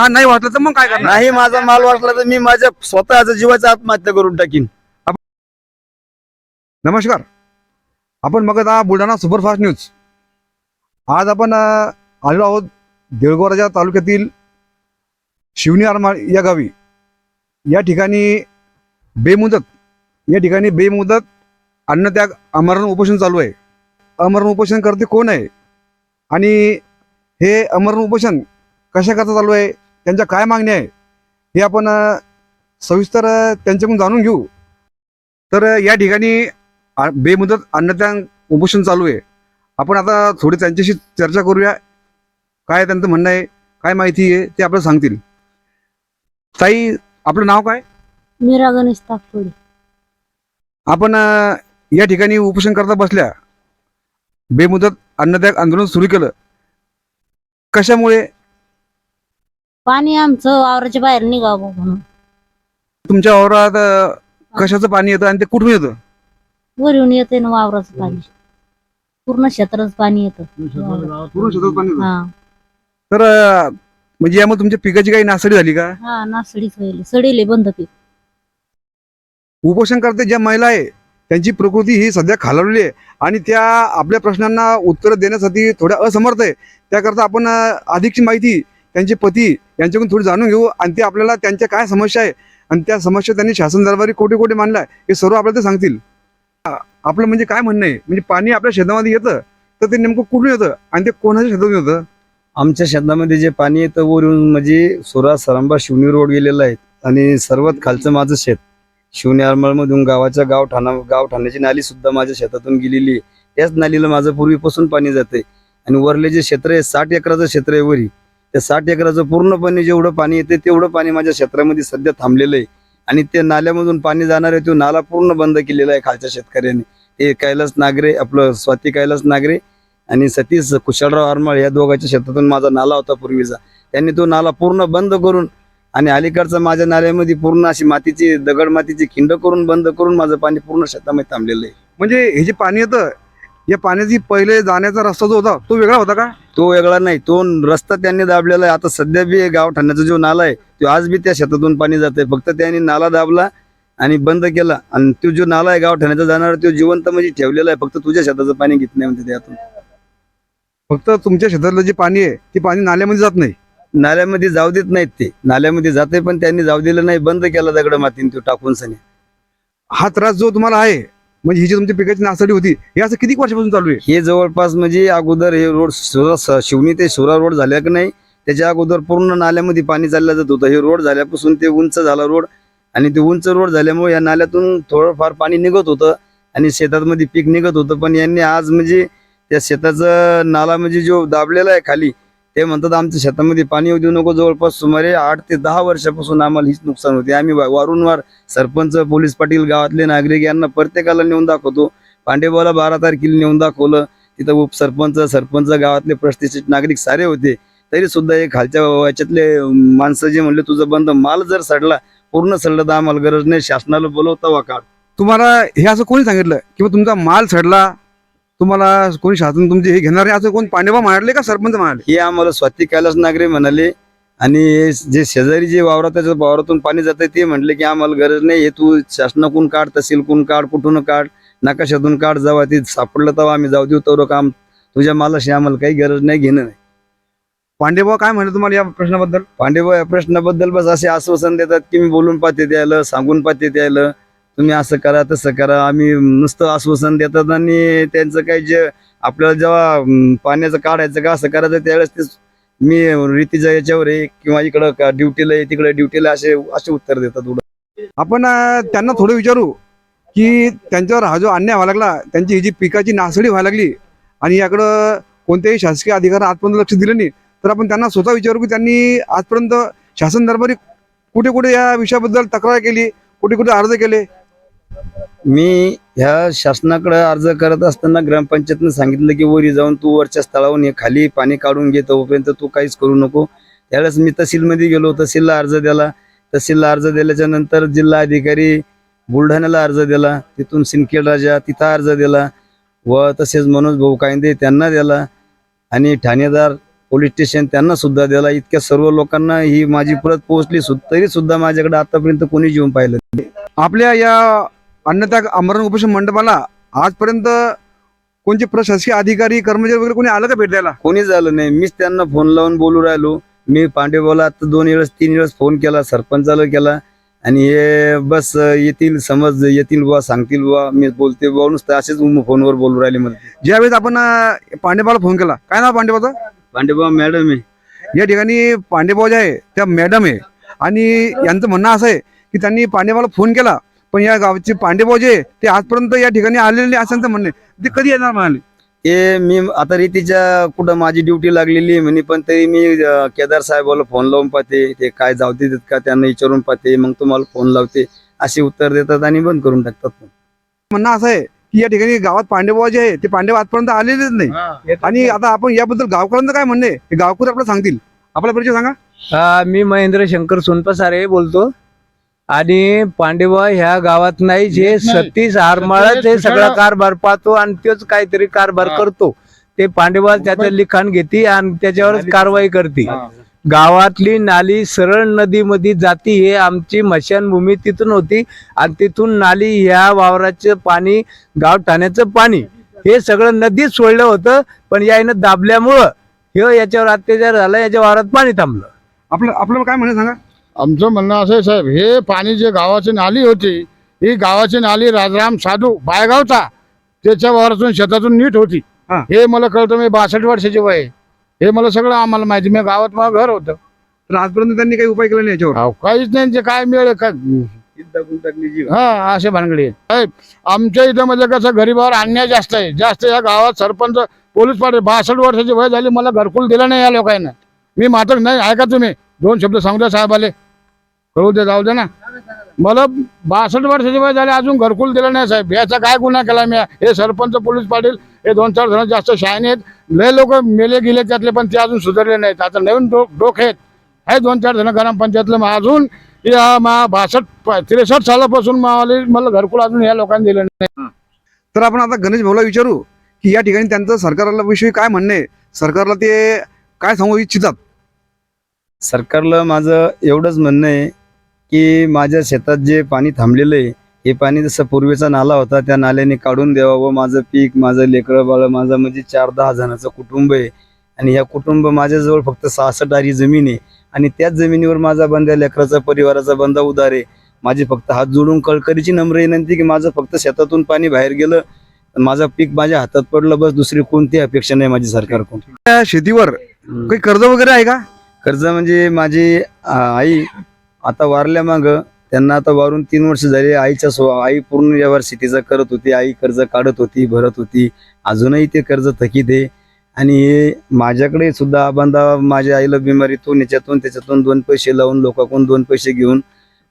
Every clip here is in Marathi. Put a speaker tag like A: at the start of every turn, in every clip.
A: हा नाही वाटलं तर मग काय करणार?
B: नाही माझा माल वाटला तर मी माझ्या स्वतःच्या जीवाचा आत्महत्या करून टाकीन.
A: नमस्कार. आपण बघत आहात बुलढाणा सुपरफास्ट न्यूज. आज आपण अ, आलेलो आहोत देऊळगाव तालुक्यातील शिवनी आरमाळ या गावी. या ठिकाणी बेमुदत या ठिकाणी बेमुदत अन्नत्याग अमरण उपोषण चालू आहे. अमरण उपोषण करते कोण आहे? आणि हे अमरण उपोषण कशाकरता चालू आहे? त्यांच्या काय मागण्या आहे हे आपण सविस्तर त्यांच्याकडून जाणून घेऊ. तर या ठिकाणी बेमुदत अन्नत्याग उपोषण चालू आहे. आपण आता थोडी त्यांच्याशी चर्चा करूया. काय त्यांचं म्हणणं आहे काय माहिती आहे ते आपल्याला सांगतील. ताई आपलं नाव काय?
C: मीरा गणेश ताकतोडे
A: आपण या ठिकाणी उपोषण करता बसल्या बेमुदत अन्नत्याग आंदोलन सुरू केलं. कशामुळे?
C: पाणी आमचं वावराच्या बाहेर निघावं म्हणून.
A: तुमच्या वावरात अं, कशाचं पाणी येतं आणि ते कुठून येतं?
C: वरून येते ना वावराचं पाणी. पूर्ण क्षेत्राचं पाणी येतं.
A: पूर्ण शेतात पाणी येतं.
C: हा.
A: तर अं, म्हणजे यामुळे तुमच्या पिकाची काही नासाडी झाली का?
C: हा नासडीच होईल सडेले बंद पीक.
A: उपोषण करते ज्या महिला आहे त्यांची प्रकृती ही सध्या खालावलेली आहे. आणि त्या आपल्या प्रश्नांना उत्तर देण्यासाठी थोड्या असमर्थ आहे. त्याकरता आपण अं, अधिकची माहिती त्यांचे पती यांच्याकडून थोडी जाणून घेऊ. आणि ते आपल्याला त्यांच्या काय समस्या आहे? आणि त्या समस्या त्यांनी शासन दरबारी कोठे कोठे मांडलाय. हे सर्व आपल्याला ते सांगतील. आपलं म्हणजे काय म्हणणं आहे? म्हणजे पाणी आपल्या शेतामध्ये येतं तर ते नेमकं कुठून येतं? आणि ते कोणाच्या शेतातून येतं?
B: आमच्या शेतामध्ये जे पाणी येतं वरून म्हणजे सुरा सरंबा शिवनी रोड गेलेला आहे. आणि सर्वात खालचं माझं शेत. शिवनी आरमळमधून गावाच्या गाव ठाणा गाव ठाण्याची नाली सुद्धा माझ्या शेतातून गेलेली आहे. त्याच नालीला माझं पूर्वीपासून पाणी जाते आणि वरले जे क्षेत्र आहे साठ एकराचं क्षेत्र आहे वरी. त्या साठ एकराचं पूर्णपणे जेवढं पाणी येते तेवढं पाणी माझ्या क्षेत्रामध्ये सध्या थांबलेलं आहे. आणि ते नाल्यामधून पाणी जाणार आहे तो नाला पूर्ण बंद केलेला आहे खालच्या शेतकऱ्यांनी. ते कैलास नागरे आपलं स्वाती कैलास नागरे आणि सतीश कुशलराव हरमळ या दोघांच्या शेतातून माझा नाला होता पूर्वीचा. त्यांनी तो नाला पूर्ण बंद करून आणि अलीकडचा माझ्या नाल्यामध्ये पूर्ण अशी मातीची दगड मातीची खिंड करून बंद करून माझं पाणी पूर्ण शेतामध्ये थांबलेलं आहे.
A: म्हणजे हे जे पाणी येतं या पाण्याची पहिले जाण्याचा रस्ता जो होता तो वेगळा होता का?
B: तो वेगळा नाही. तो रस्ता त्यांनी दाबलेला आहे. आता सध्या बी गाव ठाण्याचा जो नाला आहे तो आज बी त्या शेतातून पाणी जात आहे फक्त त्यांनी नाला दाबला आणि बंद केला. आणि तो जो नाला आहे गाव ठाण्याचा जाणार तो जिवंत म्हणजे ठेवलेला आहे. फक्त तुझ्या शेताचं पाणी घेत नाही म्हणते त्यातून
A: फक्त तुमच्या शेतातलं जे पाणी आहे ते पाणी नाल्यामध्ये जात नाही.
B: नाल्यामध्ये जाऊ देत नाहीत ते. नाल्यामध्ये जाते पण त्यांनी जाऊ दिलं नाही. बंद केला दगड मातीने तो टाकून सनी
A: हा त्रास जो तुम्हाला आहे म्हणजे ही जी तुमची पिकाची नासाडी होती हे असं किती वर्षापासून चालू आहे?
B: हे जवळपास म्हणजे अगोदर हे रोड सुरा स- शिवणी ते शिवरा रोड झाल्या की नाही त्याच्या अगोदर पूर्ण नाल्यामध्ये पाणी चाललं जात होतं. हे रोड झाल्यापासून ते उंच झाला रोड आणि ते उंच रोड झाल्यामुळे या नाल्यातून थोडंफार पाणी निघत होतं आणि शेतामध्ये पीक निघत होतं. पण यांनी आज म्हणजे त्या शेताचा नाला म्हणजे जो दाबलेला आहे खाली ते म्हणतात आमच्या शेतामध्ये पाणी येऊ देऊ नको जवळपास सुमारे आठ ते दहा वर्षापासून आम्हाला हीच नुकसान होते. आम्ही वारंवार सरपंच पोलीस पाटील गावातले नागरिक यांना प्रत्येकाला नेऊन दाखवतो. पांडेबाला बारा तारखेला नेऊन दाखवलं. तिथं उपसरपंच सरपंच गावातले प्रतिष्ठित नागरिक सारे होते. तरी सुद्धा हे खालच्या याच्यातले माणसं जे म्हणले तुझं बंद माल जर सडला पूर्ण सडला तर आम्हाला गरज नाही. शासनाला बोलवता वा काढ.
A: तुम्हाला हे असं कोणी सांगितलं? किंवा तुमचा माल सडला तुम्हाला कोणी शासन तुमचे हे घेणार आहे? असं कोण पांडेबा म्हणाले का सरपंच म्हणाले
B: हे आम्हाला स्वाती कैलास नागरे म्हणाले. आणि हे जे शेजारी जे वावरात त्याच्या वावरातून पाणी जाते ते म्हणले की आम्हाला गरज नाही. हे तू शासनाकडून काढ तहसीलकडून काढ कुठून काढ नकाशातून काढ जेव्हा ते सापडलं तेव्हा आम्ही जाऊ देऊ तेवढं काम तुझ्या मालाशी आम्हाला काही गरज नाही घेणं नाही.
A: पांडेबा काय म्हणले तुम्हाला या प्रश्नाबद्दल?
B: पांडेबा या प्रश्नाबद्दल बस असे आश्वासन देतात की मी बोलून पाहते त्याला सांगून पाहते त्याला. तुम्ही असं करा तसं करा. आम्ही नुसतं आश्वासन देतात आणि त्यांचं काही जे आपल्याला जेव्हा पाण्याचं काढायचं का असं करायचं त्यावेळेस ते मी रीतीच्या याच्यावर आहे किंवा इकडं का ड्युटीला आहे तिकडे ड्युटीला असे असे उत्तर देतात उडं
A: आपण त्यांना थोडं विचारू की त्यांच्यावर हा जो अन्याय व्हायला लागला त्यांची ही जी पिकाची नासडी व्हायला लागली आणि याकडं कोणत्याही शासकीय अधिकार आजपर्यंत लक्ष दिलं नाही तर आपण त्यांना स्वतः विचारू की त्यांनी आजपर्यंत शासन दरबारी कुठे कुठे या विषयाबद्दल तक्रार केली कुठे कुठे अर्ज केले
B: मी ह्या शासनाकडे अर्ज करत असताना ग्रामपंचायतनं सांगितलं की वरी जाऊन तू वरच्या स्थळावरून हे खाली पाणी काढून घे तोपर्यंत तू काहीच करू नको. त्यावेळेस मी तहसीलमध्ये गेलो तहसीलला अर्ज दिला. तहसीलला अर्ज दिल्याच्या नंतर जिल्हा अधिकारी बुलढाण्याला अर्ज दिला. तिथून सिंदखेड राजा तिथं अर्ज दिला व तसेच मनोज भाऊ कायंदे त्यांना दिला आणि ठाणेदार पोलीस स्टेशन त्यांना सुद्धा दिला. इतक्या सर्व लोकांना ही माझी परत पोहोचली तरी सुद्धा माझ्याकडे आतापर्यंत कोणी जीवन पाहिलं नाही.
A: आपल्या या अन्नत्याग आमरण उपोषण मंडपाला आजपर्यंत कोणते प्रशासकीय अधिकारी कर्मचारी वगैरे कोणी आलं का भेट द्यायला?
B: कोणी झालं नाही. मीच त्यांना फोन लावून बोलू राहिलो. मी पांडेबाला आता दोन वेळेस तीन वेळेस फोन केला सरपंचाला केला. आणि हे बस येतील समज येतील बुवा सांगतील बुवा मी बोलते बुवा नुसतं असेच फोनवर बोलू राहिले मला.
A: ज्यावेळेस आपण अं, पांडेबाला फोन केला काय नाव पांडेबाचं?
B: पांडेबा मॅडम आहे.
A: या ठिकाणी पांडेबाव जे आहे त्या मॅडम आहे. आणि यांचं म्हणणं असं आहे की त्यांनी पांडेबाला फोन केला पण या गावचे पांडेबाव जे आहे, ते आजपर्यंत या ठिकाणी आलेले नाही असं म्हणणं ते कधी येणार म्हणाले?
B: ते मी आता रीतीच्या कुठं माझी ड्युटी लागलेली म्हणे पण तरी मी केदार साहेबाला फोन लावून पाहते. ते काय जावते देत का त्यांना विचारून पाहते. मग तुम्हाला फोन लावते. असे उत्तर देतात आणि बंद करून टाकतात.
A: म्हणणं असं आहे की या ठिकाणी गावात पांडेबाव जे आहे. ते पांडेव आजपर्यंत आलेलेच नाही. आणि आता आपण याबद्दल गावकऱ्यांचं काय म्हणणं गावकरी आपल्याला सांगतील. आपला परिचय सांगा.
D: हा मी महेंद्र शंकर सोनपसारे बोलतो. आणि पांडेबा ह्या गावात नाही जे सतीश आरमाळच हे सगळा कारभार पाहतो आणि तोच काहीतरी कारभार करतो. ते पांडेबा त्याचं लिखाण घेते आणि त्याच्यावरच कारवाई करते. गावातली नाली सरळ नदीमध्ये जाती हे आमची मशानभूमी तिथून होती आणि तिथून नाली ह्या वावराचं पाणी गाव ठाण्याचं पाणी हे सगळं नदीत सोडलं होतं पण यायनं दाबल्यामुळं हे याच्यावर अत्याचार झाला याच्या वावरात पाणी थांबलं.
A: आपलं आपल्याला काय म्हणणं सांगा?
E: आमचं म्हणणं असं आहे साहेब हे पाणी जे गावाची नाली होती ही गावाची नाली राजराम साधू बायगावचा त्याच्या वावरातून शेतातून नीट होती.
A: हा.
E: हे मला कळतं मी बासष्ट वर्षाची वय आहे. हे मला सगळं आम्हाला माहिती मी गावात माझं घर होतं.
A: तर आजपर्यंत त्यांनी काही उपाय केला नाही याच्यावर?
E: अहो, काहीच नाही. ते काय मिळेल काय?
B: टाकली जी.
E: हा असे भानगडी आहेत. साहेब आमच्या इथं म्हणजे कसं गरीबावर अन्याय जास्त आहे. जास्त या गावात सरपंच पोलीस पाटील बासष्ट वर्षाची वय झाली मला घरकुल दिलं नाही या लोकांना. मी मात्र नाही ऐका तुम्ही. दोन शब्द सांगू द्या साहेबाले. कळू दे जाऊ दे ना. मला बासष्ट वर्षाची वय झाले अजून घरकुल दिलं नाही साहेब. याचा काय गुन्हा केला मी? हे सरपंच पोलीस पाटील हे दोन चार जण जास्त शहाणे आहेत. लय लोक मेले गेले त्यातले पण ते अजून सुधारले नाहीत. आता नवीन डो डोक आहेत. हे दोन चार जण ग्रामपंचायतले. मग अजून या मा बासष्ट त्रेसष्ट सालापासून मला घरकुल अजून या लोकांनी दिलं नाही.
A: तर आपण आता गणेश भाऊला विचारू की या ठिकाणी त्यांचं सरकारला विषयी काय म्हणणे सरकारला ते काय सांगू इच्छितात?
B: सरकारला माझं एवढंच म्हणणं आहे की माझ्या शेतात जे पाणी थांबलेलं आहे हे पाणी जसं पूर्वीचा नाला होता त्या नाल्याने काढून द्यावं व माझं पीक माझं लेकरं बाळ माझं म्हणजे चार दहा जणांचं कुटुंब आहे. आणि ह्या कुटुंब माझ्याजवळ फक्त सहासष्ट आरी जमीन आहे. आणि त्याच जमिनीवर माझा बंद्या लेकराचा परिवाराचा बंदा उदार आहे. माझी फक्त हात जोडून कळकरीची नम्र विनंती की माझं फक्त शेतातून पाणी बाहेर गेलं माझं पीक माझ्या हातात पडलं बस दुसरी कोणती अपेक्षा नाही माझी सरकारकडून.
A: शेतीवर काही कर्ज वगैरे आहे का?
B: कर्ज म्हणजे माझी आ, आई आता वारल्या माग त्यांना आता वारून तीन वर्ष झाली आईच्या स्व आई पूर्ण व्यवहार शेतीचा करत होती आई कर्ज काढत होती भरत होती. अजूनही ते कर्ज थकीत आहे. आणि हे माझ्याकडे सुद्धा आबांधा माझ्या आईला बिमारीतून याच्यातून त्याच्यातून दोन पैसे लावून लोकांकडून दोन पैसे घेऊन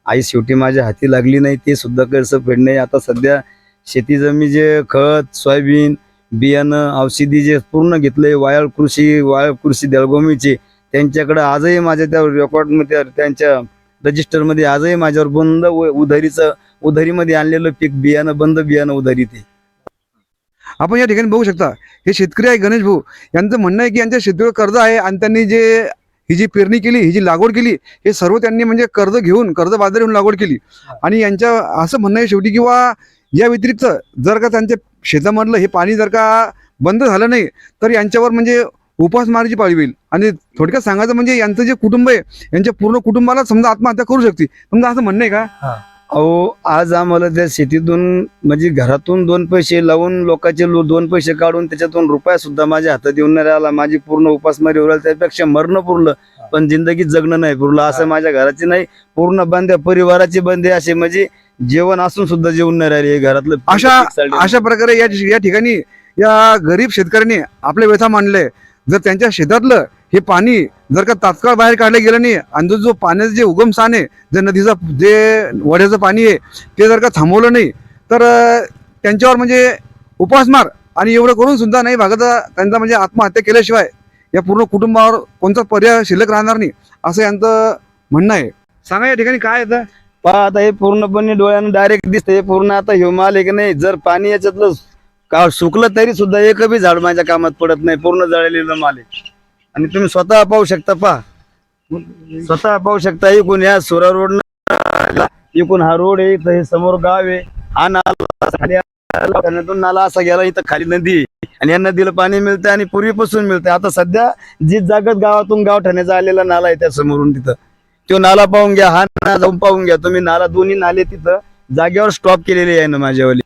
B: आई शेवटी माझ्या हाती लागली नाही ते सुद्धा कर्ज फेडणे आता सध्या शेती जमी जे खत सोयाबीन बियाणं औषधी जे पूर्ण घेतले वायाळ कृषी वायाळ कृषी दळगोमीचे त्यांच्याकडं आजही माझ्या त्या रेकॉर्डमध्ये त्यांच्या रजिस्टरमध्ये आजही माझ्यावर बंद उधारीचं उधारीमध्ये आणलेलं पीक बियाणं बंद बियाणं उधारी ते
A: आपण या ठिकाणी बघू शकता हे शेतकरी आहे गणेश भाऊ. यांचं म्हणणं आहे की यांच्या शेतीवर कर्ज आहे आणि त्यांनी जे ही जी पेरणी केली ही जी लागवड केली हे सर्व त्यांनी म्हणजे कर्ज घेऊन कर्ज बाजारी होऊन लागवड केली. आणि यांच्या असं म्हणणं आहे शेवटी किंवा या व्यतिरिक्त जर का त्यांच्या शेतामधलं हे पाणी जर का बंद झालं नाही तर यांच्यावर म्हणजे उपासमारीची पाळी होईल. आणि थोडक्यात सांगायचं म्हणजे यांचं जे कुटुंब आहे यांच्या पूर्ण कुटुंबाला समजा आत्महत्या करू शकते. समजा असं म्हणणं आहे का?
B: अहो आज आम्हाला त्या शेतीतून म्हणजे घरातून दोन पैसे लावून लोकांचे लो- दोन पैसे काढून त्याच्यातून रुपया सुद्धा माझ्या हातात येऊन नाही राहिला. माझी पूर्ण उपासमारी उराल त्यापेक्षा मरणं पुरलं. पण जिंदगीत जगणं नाही पुरलं असं माझ्या घराचे नाही. पूर्ण बंद्या परिवाराचे बंदे असे म्हणजे जेवण असून सुद्धा जेवण नाही राहिले हे घरातलं.
A: अशा. अशा प्रकारे या या ठिकाणी या गरीब शेतकऱ्यांनी आपले व्यथा मांडले. जर त्यांच्या शेतातलं हे पाणी जर का तात्काळ बाहेर काढलं गेलं नाही आणि जो- जो पाण्याचं जे उगमस्थान आहे जे नदीचं जे वड्याचं पाणी आहे ते जर का थांबवलं नाही तर त्यांच्यावर म्हणजे उपासमार आणि एवढं करून सुद्धा नाही भागाचा त्यांचा म्हणजे आत्महत्या केल्याशिवाय या पूर्ण कुटुंबावर कोणता पर्याय शिल्लक राहणार नाही असं यांचं म्हणणं आहे. सांगा या ठिकाणी काय येतं
B: पहा आता हे पूर्णपणे डोळ्यानं डायरेक्ट दिसतं हे पूर्ण आता ह्यो माल आहे की नाही जर पाणी याच्यातलं का सुकलं तरी सुद्धा एक बी झाड माझ्या कामात पडत नाही पूर्ण जळलेलं माल आहे. आणि तुम्ही स्वतः पाहू शकता पहा. स्वतः पाहू शकता इकून या सुरा रोड इकून हा रोड आहे इथं हे समोर गाव आहे. हा नाला नाला असा गेला इथं खाली नदी आहे. आणि या नदीला पाणी मिळतं आणि पूर्वीपासून मिळतं. आता सध्या जी जागत गावातून गाव ठाण्याचा आलेला नाला आहे त्या समोरून तिथं. तो नाला पाहून घ्या हा नाला जाऊन पाहून घ्या. तुम्ही नाला दोन्ही नाले तिथं जागेवर स्टॉप केलेले आहे ना माझ्यावाली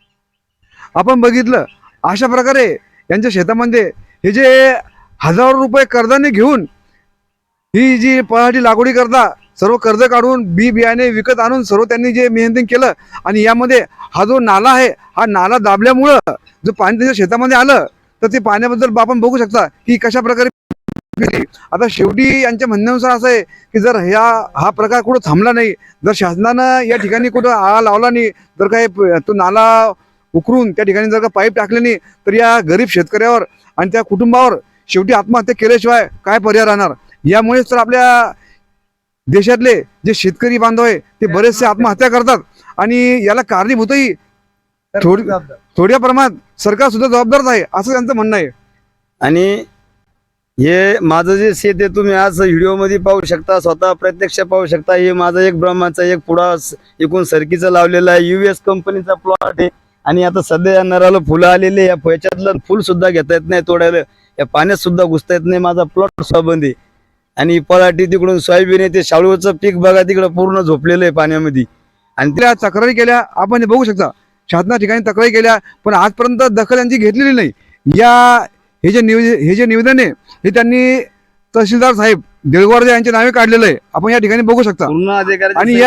A: आपण बघितलं. अशा प्रकारे यांच्या शेतामध्ये हे जे हजारो रुपये कर्जाने घेऊन ही जी पराठी लागवडी करता सर्व कर्ज काढून बी बियाणे विकत आणून सर्व त्यांनी जे मेहनती केलं आणि यामध्ये हा जो नाला आहे हा नाला दाबल्यामुळं जो पाणी त्याच्या शेतामध्ये आलं तर ते पाण्याबद्दल आपण बघू शकता की कशा प्रकारे आता शेवटी यांच्या म्हणण्यानुसार असं आहे की जर ह्या हा प्रकार कुठं थांबला नाही जर शासनानं या ठिकाणी कुठं आळा लावला नाही जर काही तो नाला उकरून त्या ठिकाणी जर का पाईप टाकले नाही तर या गरीब शेतकऱ्यावर आणि त्या कुटुंबावर शेवटी आत्महत्या केल्याशिवाय काय पर्याय राहणार? यामुळेच तर आपल्या देशातले जे शेतकरी बांधव आहे ते बरेचसे आत्महत्या करतात. आणि याला कारणीभूतही थोडी थोड्या प्रमाणात सरकार सुद्धा जबाबदारच आहे असं त्यांचं म्हणणं आहे.
B: आणि हे माझं जे शेत आहे तुम्ही आज व्हिडिओमध्ये पाहू शकता स्वतः प्रत्यक्ष पाहू शकता. हे माझं एक ब्रह्माचा एक पुढा एकूण सरकीचं लावलेला आहे. युएस कंपनीचा प्लॉट आहे. आणि आता सध्या या नराला फुलं आलेले या याच्यातलं फुल सुद्धा घेता येत नाही तोडायला. या पाण्यात सुद्धा घुसता येत नाही. माझा प्लॉट सुद्धा बंद आहे आणि पराठी तिकडून सोयाबीन आहे ते शाळूचं पीक बघा तिकडं पूर्ण झोपलेलं आहे पाण्यामध्ये. आणि
A: त्या तक्रारी केल्या आपण हे बघू शकता. शासना ठिकाणी तक्रारी केल्या पण आजपर्यंत दखल यांची घेतलेली नाही. या हे जे निवेदन हे जे निवेदन आहे हे त्यांनी तहसीलदार साहेब देळगोरजे यांच्या नावे काढलेलं आहे. आपण या ठिकाणी बघू शकता. आणि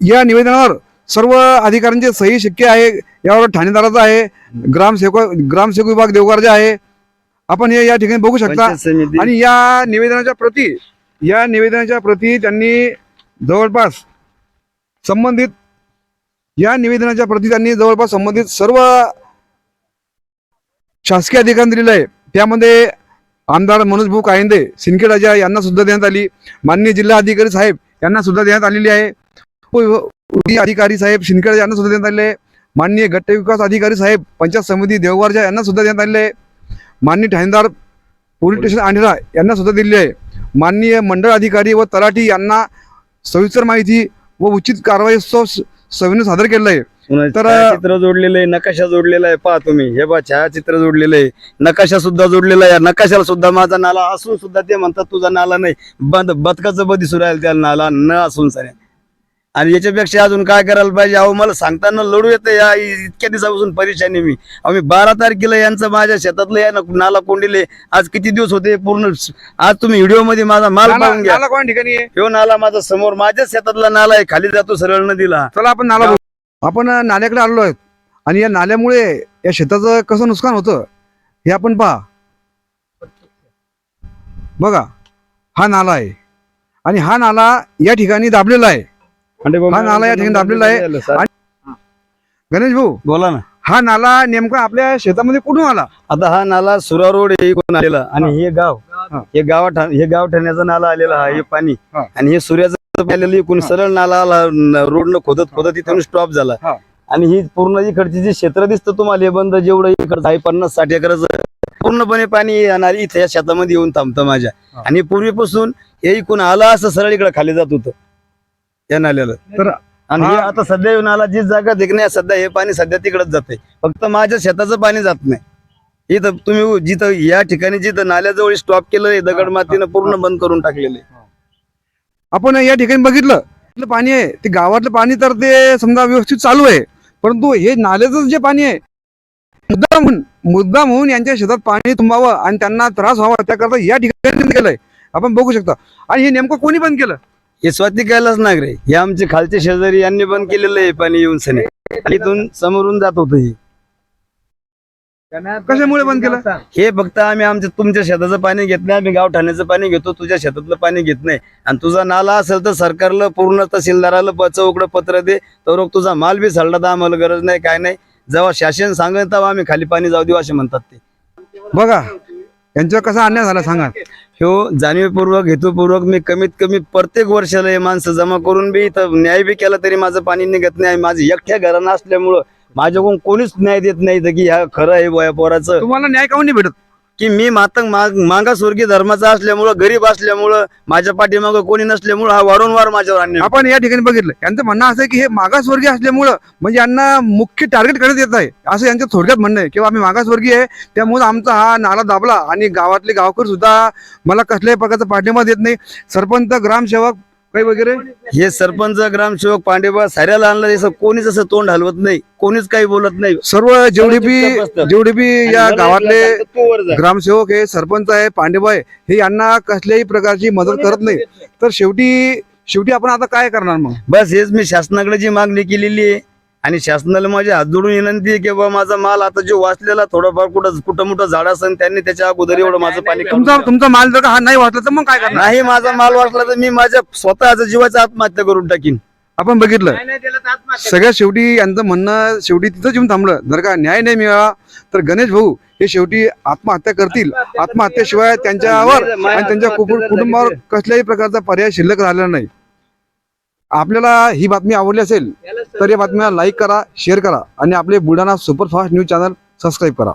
A: या निवेदनावर सर्व अधिकाऱ्यांचे सही शिक्के आहे यावर ठाणेदाराचा आहे ग्रामसेवक ग्रामसेवक विभाग देवगारचा आहे. आपण हे या ठिकाणी बघू शकता. आणि या निवेदनाच्या प्रती या निवेदनाच्या प्रती त्यांनी जवळपास संबंधित या निवेदनाच्या प्रती त्यांनी जवळपास संबंधित सर्व शासकीय अधिकाऱ्यांना दिलेलं आहे. त्यामध्ये आमदार मनोज भाऊ कायंदे राजा यांना सुद्धा देण्यात आली. माननीय जिल्हा अधिकारी साहेब यांना सुद्धा देण्यात आलेली आहे. उडी अधिकारी साहेब सिंदखेड यांना सुद्धा देण्यात आहे माननीय गट विकास अधिकारी साहेब पंचायत समिती देवगारच्या यांना सुद्धा देण्यात आहे माननीय ठाणेदार पोलीस स्टेशन अंढेरा यांना सुद्धा दिलेली आहे. माननीय मंडळ अधिकारी व तलाठी यांना सविस्तर माहिती व उचित कारवाई सविनय सादर केलेलं आहे. तर-
B: छायाचित्र जोडलेलं आहे नकाशा जोडलेला आहे. पहा तुम्ही हे पहा छायाचित्र जोडलेलं आहे. नकाशा सुद्धा जोडलेला आहे. नकाशाला सुद्धा माझा नाला असून सुद्धा ते म्हणतात तुझा नाला नाही. बंद बदकाचं बदी सुरू राहील त्या नाला न असून सऱ्या. आणि याच्यापेक्षा अजून काय करायला पाहिजे? अहो मला सांगताना लढू येतं या इतक्या दिवसापासून परेशानी मी. आम्ही बारा तारखेला यांचं माझ्या शेतातलं या नाला कोंडीले आज किती दिवस होते पूर्ण आज तुम्ही व्हिडिओमध्ये माझा माल पाहून घ्या.
A: कोण ठिकाणी? आहे
B: ह्यो नाला माझा समोर. माझ्या शेतातला नाला आहे खाली जातो सरळ नदीला.
A: चला आपण नाला बघू. आपण नाल्याकडे आलेलो आहेत. आणि या नाल्यामुळे या शेताचं कसं नुकसान होतं हे आपण पहा. बघा हा नाला आहे. आणि हा नाला या ठिकाणी दाबलेला आहे. हा नाला या ठिकाणी दाबलेला आहे. गणेश भाऊ
B: बोला ना.
A: हा नाला नेमका आपल्या शेतामध्ये कुठून आला?
B: आता हा नाला सुरा रोड इकडून आलेला. आणि हे. गाव
A: हा.
B: हे गाव हे गाव ठाण्याचा नाला आलेला हा हे पाणी.
A: हा.
B: आणि हे सूर्याचं आलेलं इकडून सरळ नाला आला रोड न खोदत खोदत इथून स्टॉप झाला.
A: हा.
B: आणि ही पूर्ण इकडची जी क्षेत्र दिसतं तुम्हाला हे बंद जेवढं इकडचं आहे पन्नास साठ एकराचं पूर्णपणे पाणी येणार इथे या शेतामध्ये येऊन थांबतं माझ्या.
A: हा.
B: आणि पूर्वीपासून हे इकडून आलं असं सरळ इकडे खाली जात होतं. या नाल्याला
A: तर
B: आणि हे आता सध्या येऊन आला जी जागा देखणे सध्या हे पाणी सध्या तिकडेच जाते फक्त माझ्या शेताचं पाणी जात नाही. इथं तुम्ही जिथं या ठिकाणी जिथं नाल्याजवळ स्टॉप केलं दगड मातीनं पूर्ण बंद करून टाकलेले.
A: आपण या ठिकाणी बघितलं पाणी आहे. ते गावातलं पाणी तर ते समजा व्यवस्थित चालू आहे. परंतु हे नाल्याचं जे पाणी आहे मुद्दा म्हणून मुद्दा म्हणून यांच्या शेतात पाणी तुंबावं आणि त्यांना त्रास व्हावा त्याकरता या ठिकाणी केलंय. आपण बघू शकता. आणि हे नेमकं कोणी बंद केलं?
B: हे स्वाती कैलास नागरे हे आमचे खालचे शेजारी यांनी बंद केलेलं आहे पाणी येऊन सने. आणि इथून समोरून जात होतं हे.
A: कशामुळे बंद केलं?
B: हे फक्त आम्ही आमच्या तुमच्या शेताचं पाणी घेत नाही आम्ही गाव ठाण्याचं पाणी घेतो तुझ्या शेतातलं पाणी घेत नाही. आणि तुझा नाला असेल तर सरकारला पूर्ण तहसीलदाराला प- चौकडं पत्र दे. तर तुझा माल बी सडला तर आम्हाला गरज नाही काय नाही. जेव्हा शासन सांगत तेव्हा आम्ही खाली पाणी जाऊ देऊ असे म्हणतात ते.
A: बघा यांच्यावर कसा अन्याय झाला सांगा.
B: ह्यो जाणीवपूर्वक हेतूपूर्वक मी कमीत कमी प्रत्येक वर्षाला हे माणसं जमा करून बी इथं न्याय बी केला तरी माझं पाणी निघत नाही माझं एकट्या घरानं असल्यामुळं माझ्याकडून कोणीच न्याय देत नाही की ह्या खरं आहे वया पोराचं.
A: तुम्हाला न्याय काऊन नाही भेटत?
B: की मी मातंग माग मागासवर्गीय धर्माचा असल्यामुळं गरीब असल्यामुळं माझ्या पाठीमागं कोणी नसल्यामुळं हा वारंवार माझ्यावर आणले
A: आपण या ठिकाणी बघितलं. यांचं म्हणणं असं आहे की हे मागासवर्गीय असल्यामुळं म्हणजे यांना मुख्य टार्गेट करण्यात येत आहे. असं यांचं थोडक्यात म्हणणं आहे. किंवा आम्ही मागासवर्गीय आहे त्यामुळे आमचा हा नाला दाबला आणि गावातले गावकर सुद्धा मला कसल्याही प्रकारचा पाठिंबा देत नाही. सरपंच ग्रामसेवक काही वगैरे?
B: हे सरपंच ग्रामसेवक पांडेबा साऱ्याला आणलं असं कोणीच असं तोंड हलवत नाही. कोणीच काही बोलत नाही.
A: सर्व जेवढे बी जेवढे बी या गावातले. ग्रामसेवक आहे सरपंच आहे पांडेबा आहे हे यांना कसल्याही प्रकारची मदत करत नाही. तर शेवटी शेवटी आपण आता काय करणार मग?
B: बस हेच मी शासनाकडे जी मागणी केलेली आहे आणि शासनाला माझी हात जोडून विनंती आहे की बाबा माझा माल आता जो वाचलेला थोडाफार कुठं कुठं मोठं झाड असेल त्यांनी त्याच्या अगोदर एवढं माझं पाणी
A: तुमचा तुमचा माल जर का हा नाही वाटला तर मग काय करणार?
B: नाही माझा माल वाचला तर मी माझ्या स्वतःच्या जीवाचा आत्महत्या करून टाकीन.
A: आपण बघितलं. सगळ्यात शेवटी यांचं म्हणणं शेवटी तिथंच येऊन थांबलं. जर का न्याय नाही मिळाला तर गणेश भाऊ हे शेवटी आत्महत्या करतील. आत्महत्येशिवाय त्यांच्यावर आणि त्यांच्या कुटुंब- कुटुंबावर कसल्याही प्रकारचा पर्याय शिल्लक राहिलेला नाही. आपल्याला ही बातमी आवडली असेल तर या बातमीला लाईक करा शेअर करा आणि आपले Buldhana superfast news channel subscribe करा.